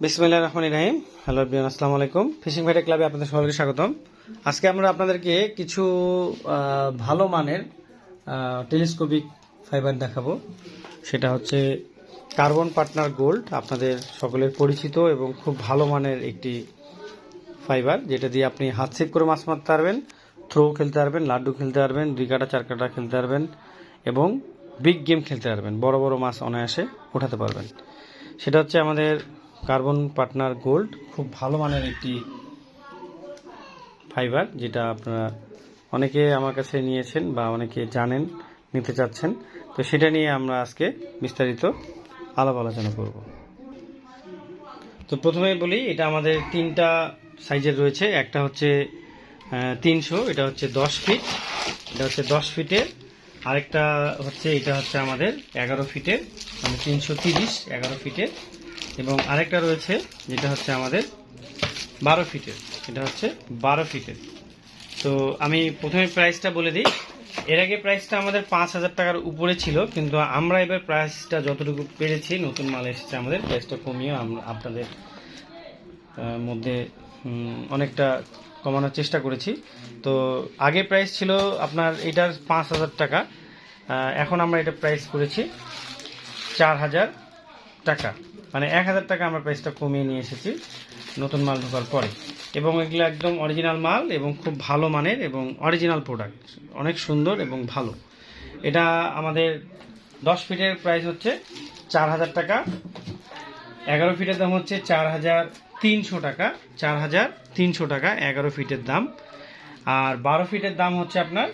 বিসমিল্লাহ রহমান রাহিম। হ্যালো বিয়ান আসসালামু আলাইকুম। ফিশিং ভাইটা ক্লাবে আপনাদের সকলকে স্বাগতম। আজকে আমরা আপনাদেরকে কিছু ভালো মানের টেলিস্কোপিক ফাইবার দেখাবো। সেটা হচ্ছে কার্বন পার্টনার গোল্ড, আপনাদের সকলের পরিচিত এবং খুব ভালো মানের একটি ফাইবার, যেটা দিয়ে আপনি হাত সেভ করে মাছ মারতে পারবেন, থ্রো খেলতে পারবেন, লাড্ডু খেলতে পারবেন, দুই কাটা, চার কাটা খেলতে পারবেন, এবং বিগ গেম খেলতে পারবেন। বড় বড় মাছ অনায়াসে ওঠাতে পারবেন। সেটা হচ্ছে আমাদের কার্বন পার্টনার গোল্ড। খুব ভালো মানের একটি ফাইবার যেটা আপনারা অনেকে আমার কাছে নিয়েছেন বা অনেকে জানেন নিতে চাচ্ছেন। তো সেটা নিয়ে আমরা আজকে বিস্তারিত আলাপ আলোচনা করব। তো প্রথমেই বলি এটা আমাদের তিনটা সাইজের রয়েছে। একটা হচ্ছে তিনশো এটা হচ্ছে দশ ফিট। এটা হচ্ছে দশ ফিটের। আরেকটা হচ্ছে এটা হচ্ছে আমাদের এগারো ফিটের। মানে তিনশো তিরিশ এগারো ফিটের। এবং আরেকটা রয়েছে, যেটা হচ্ছে আমাদের বারো ফিটের, এটা হচ্ছে বারো ফিটের। তো আমি প্রথমে প্রাইসটা বলে দিই। এর আগে প্রাইসটা আমাদের পাঁচ হাজার টাকার উপরে ছিল, কিন্তু আমরা এবার প্রাইসটা যতটুকু পেরেছি, নতুন মাল এসেছে আমাদের প্রাইসটা কমিয়ে আমরা আপনাদের মধ্যে অনেকটা কমানোর চেষ্টা করেছি। তো আগে প্রাইস ছিল আপনার এটার পাঁচ হাজার টাকা এখন আমরা এটা প্রাইস করেছি চার হাজার টাকা। মানে এক হাজার টাকা আমরা প্রাইসটা কমিয়ে নিয়ে এসেছি নতুন মাল ঢোকার পরে। এবং এগুলো একদম অরিজিনাল মাল এবং খুব ভালো মানের এবং অরিজিনাল প্রোডাক্ট অনেক সুন্দর এবং ভালো। এটা আমাদের দশ ফিটের প্রাইস হচ্ছে চার হাজার টাকা। এগারো ফিটের দাম হচ্ছে চার হাজার তিনশো টাকা। চার হাজার তিনশো টাকা এগারো ফিটের দাম। আর বারো ফিটের দাম হচ্ছে আপনার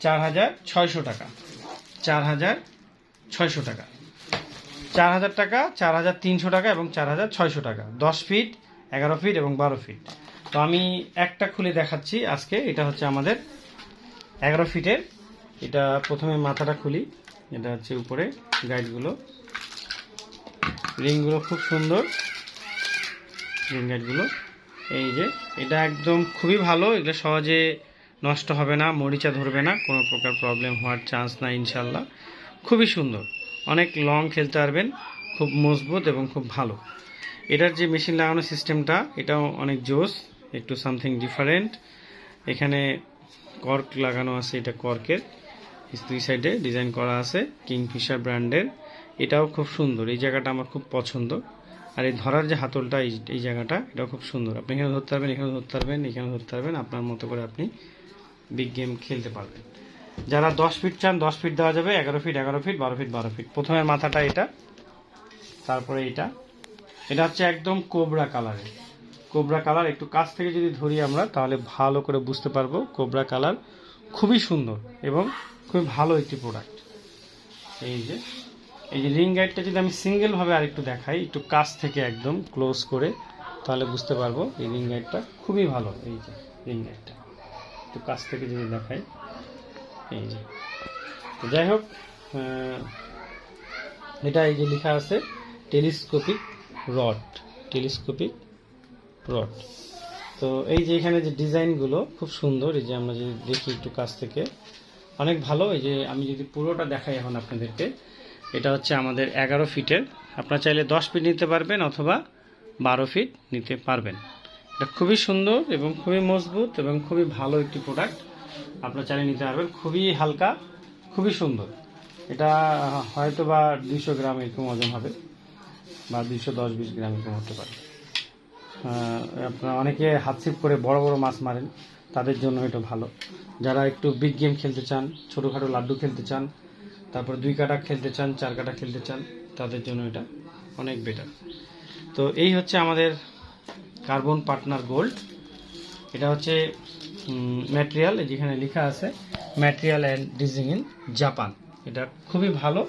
চার হাজার ছয়শো টাকা। চার হাজার ছয়শো টাকা। চার হাজার টাকা চার হাজার তিনশো টাকা এবং চার হাজার ছয়শো টাকা। দশ ফিট এগারো ফিট এবং বারো ফিট তো আমি একটা খুলে দেখাচ্ছি আজকে। এটা হচ্ছে আমাদের এগারো ফিটের এটা প্রথমে মাথাটা খুলি। এটা হচ্ছে উপরে গাইডগুলো রিংগুলো খুব সুন্দর। রিং গাইডগুলো এই যে, এটা একদম খুবই ভালো। এগুলো সহজে নষ্ট হবে না, মরিচা ধরবে না। কোনো প্রকার প্রবলেম হওয়ার চান্স না ইনশাল্লাহ খুবই সুন্দর। অনেক লং খেলতে পারবেন, খুব মজবুত এবং খুব ভালো। এটার যে মেশিন লাগানো সিস্টেমটা এটাও অনেক জোস, একটু সামথিং ডিফারেন্ট এখানে কর্ক লাগানো আছে, এটা কর্কের দুই সাইডে ডিজাইন করা আছে কিংফিশার ব্র্যান্ডের এটাও খুব সুন্দর, এই জায়গাটা আমার খুব পছন্দ। আর এই ধরার যে হাতলটা, এই জায়গাটা, এটাও খুব সুন্দর। আপনি এখানে ধরতে পারবেন এখানে ধরতে পারবেন এখানে ধরতে পারবেন, আপনার মতো করে আপনি বিগ গেম খেলতে পারবেন। যারা দশ ফিট চান, দশ ফিট দেওয়া যাবে, এগারো ফিট এগারো ফিট বারো ফিট বারো ফিট প্রথমের মাথাটা এটা, তারপরে এটা। এটা হচ্ছে একদম কোবরা কালারের কোবরা কালার একটু কাছ থেকে যদি ধরি আমরা, তাহলে ভালো করে বুঝতে পারব কোবরা কালার খুবই সুন্দর এবং খুবই ভালো একটি প্রোডাক্ট এই যে এই যে রিং গাইডটা যদি আমি সিঙ্গেল ভাবে আরেকটু দেখাই, একটু কাছ থেকে একদম ক্লোজ করে, তাহলে বুঝতে পারব এই রিং গাইডটা খুবই ভালো। এই যে রিং গাইডটা একটু কাছ থেকে যদি দেখাই। এই যে। যাই হোক এটা এই যে লেখা আছে, টেলিস্কোপিক রড টেলিস্কোপিক রড। তো এই যে এখানে যে ডিজাইনগুলো খুব সুন্দর, এই যে আমরা যদি দেখি একটু কাছ থেকে, অনেক ভালো। এই যে আমি যদি পুরোটা দেখাই এখন আপনাদেরকে, এটা হচ্ছে আমাদের এগারো ফিটের। আপনারা চাইলে দশ ফিট নিতে পারবেন অথবা বারো ফিট নিতে পারবেন। এটা খুবই সুন্দর এবং খুবই মজবুত এবং খুবই ভালো একটি প্রোডাক্ট আপনারা চাইলে নিতে পারবেন। খুবই হালকা, খুবই সুন্দর। এটা হয়তো বা দুইশো গ্রাম এরকম ওজন হবে বা দুইশো দশ বিশ গ্রাম এরকম হতে পারে। আপনারা অনেকে হাত ছিপ করে বড় বড় মাছ মারেন, তাদের জন্য এটা ভালো। যারা একটু বিগ গেম খেলতে চান, ছোটোখাটো লাড্ডু খেলতে চান, তারপর দুই কাটা খেলতে চান, চার কাটা খেলতে চান, তাদের জন্য এটা অনেক বেটার তো এই হচ্ছে আমাদের কার্বন পার্টনার গোল্ড এটা হচ্ছে ম্যাটেরিয়াল যেখানে লেখা আছে material and design in Japan এটা খুবই ভালো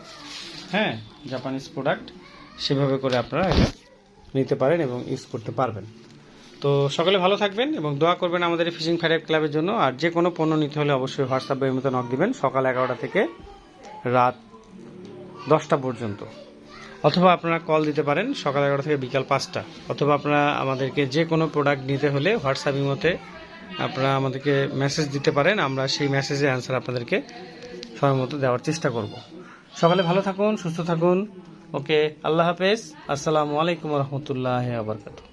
হ্যাঁ জাপানিজ প্রোডাক্ট সেভাবে করে আপনারা এটা নিতে পারেন এবং ইউজ করতে পারবেন। তো সকলে ভালো থাকবেন এবং দোয়া করবেন আমাদের ফিশিং ফাইটার ক্লাবের জন্য। আর যে কোনো পণ্য নিতে হলে অবশ্যই হোয়াটসঅ্যাপ বা মতো নক দিবেন। সকাল এগারোটা থেকে রাত দশটা পর্যন্ত। অথবা আপনারা কল দিতে পারেন সকাল এগারোটা থেকে বিকাল পাঁচটা। অথবা আপনারা আমাদেরকে যে কোনো প্রোডাক্ট নিতে হলে হোয়াটসঅ্যাপ মতে আপনারা আমাদেরকে মেসেজ দিতে পারেন, আমরা সেই মেসেজের অ্যান্সার আপনাদেরকে সময় মতো দেওয়ার চেষ্টা করব। সকালে ভালো থাকুন, সুস্থ থাকুন। ওকে, আল্লাহ হাফেজ। আসসালামু আলাইকুম রহমতুল্লাহ আবরকাত